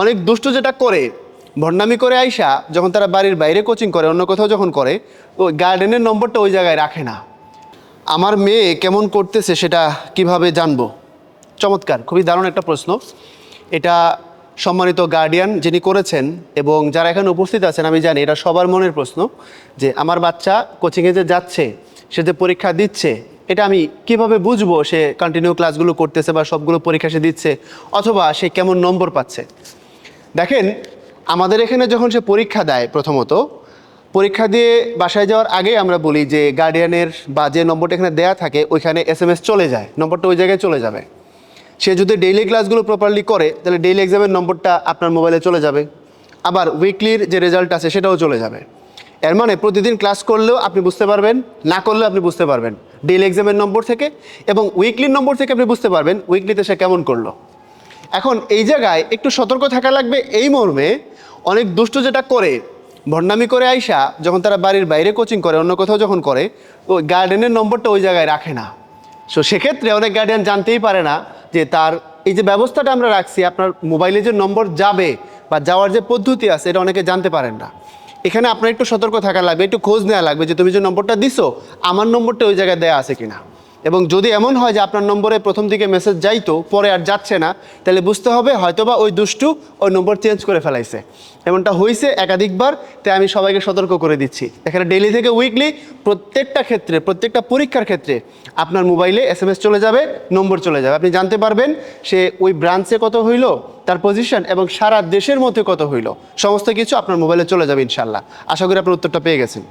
অনেক দুষ্ট যেটা করে, ভণ্ডামি করে আইসা, যখন তারা বাড়ির বাইরে কোচিং করে, অন্য কোথাও যখন করে ওই গার্ডেনের নম্বরটা ওই জায়গায় রাখে না। আমার মেয়ে কেমন করতেছে সেটা কীভাবে জানব? চমৎকার, খুবই দারুণ একটা প্রশ্ন। এটা সম্মানিত গার্ডিয়ান যিনি করেছেন এবং যারা এখানে উপস্থিত আছেন, আমি জানি এটা সবার মনের প্রশ্ন যে আমার বাচ্চা কোচিংয়ে যে যাচ্ছে, সে যে পরীক্ষা দিচ্ছে, এটা আমি কীভাবে বুঝব সে কন্টিনিউ ক্লাসগুলো করতেছে বা সবগুলো পরীক্ষা সে দিচ্ছে, অথবা সে কেমন নম্বর পাচ্ছে? দেখেন, আমাদের এখানে যখন সে পরীক্ষা দেয় প্রথমত, পরীক্ষা দিয়ে বাসায় যাওয়ার আগে আমরা বলি যে গার্ডিয়ানের বা যে নম্বরটা এখানে দেয়া থাকে, ওইখানে এস এম এস চলে যায়, নম্বরটা ওই জায়গায় চলে যাবে। সে যদি ডেইলি ক্লাসগুলো প্রপারলি করে, তাহলে ডেইলি এক্সামের নম্বরটা আপনার মোবাইলে চলে যাবে। আবার উইকলির যে রেজাল্ট আছে, সেটাও চলে যাবে। এর মানে প্রতিদিন ক্লাস করলেও আপনি বুঝতে পারবেন, না করলেও আপনি বুঝতে পারবেন। ডেইলি এক্সামের নম্বর থেকে এবং উইকলির নম্বর থেকে আপনি বুঝতে পারবেন উইকলিতে সে কেমন করল। এখন এই জায়গায় একটু সতর্ক থাকা লাগবে এই মর্মে অনেক দুষ্ট যেটা করে, ভণ্ডামি করে আইসা, যখন তারা বাড়ির বাইরে কোচিং করে, অন্য কোথাও যখন করে ওই গার্ডেনের নম্বরটা ওই জায়গায় রাখে না। সো সেক্ষেত্রে অনেক গার্ডিয়ান জানতেই পারে না যে তার এই যে ব্যবস্থাটা আমরা রাখছি, আপনার মোবাইলে যে নম্বর যাবে বা যাওয়ার যে পদ্ধতি আছে, এটা অনেকে জানতে পারেন না। এখানে আপনার একটু সতর্ক থাকা লাগবে, একটু খোঁজ নেওয়া লাগবে যে তুমি যে নম্বরটা দিছো, আমার নম্বরটা ওই জায়গায় দেওয়া আছে কিনা। এবং যদি এমন হয় যে আপনার নম্বরে প্রথম দিকে মেসেজ যাইতো, পরে আর যাচ্ছে না, তাহলে বুঝতে হবে হয়তোবা ওই দুষ্টু ওই নম্বর চেঞ্জ করে ফেলাইছে। এমনটা হয়েছে একাধিকবার, তাই আমি সবাইকে সতর্ক করে দিচ্ছি। এখানে ডেইলি থেকে উইকলি প্রত্যেকটা ক্ষেত্রে, প্রত্যেকটা পরীক্ষার ক্ষেত্রে আপনার মোবাইলে এস এম এস চলে যাবে নম্বর চলে যাবে। আপনি জানতে পারবেন সে ওই ব্রাঞ্চে কত হইল, তার পজিশন এবং সারা দেশের মধ্যে কত হইল। সমস্ত কিছু আপনার মোবাইলে চলে যাবে ইনশাল্লাহ আশা করি আপনার উত্তরটা পেয়ে গেছেন।